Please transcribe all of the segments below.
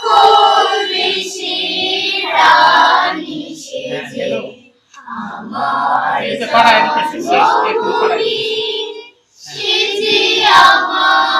সকল বেশি রানী সেজে আমার সেজে আমার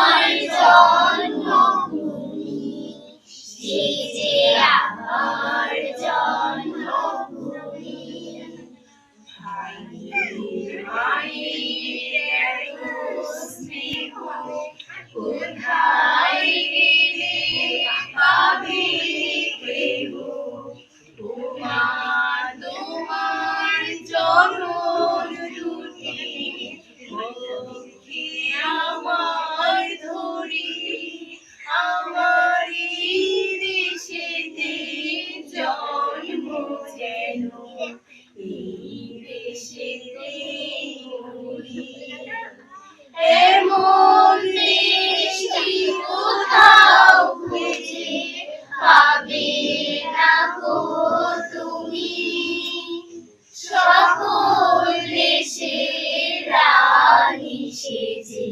এসেছি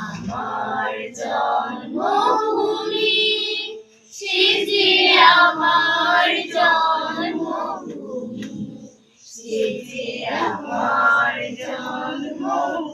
আমার জন্মভূমি সে যে আমার জন্মভূমি সে যে আমার জন্মভূমি।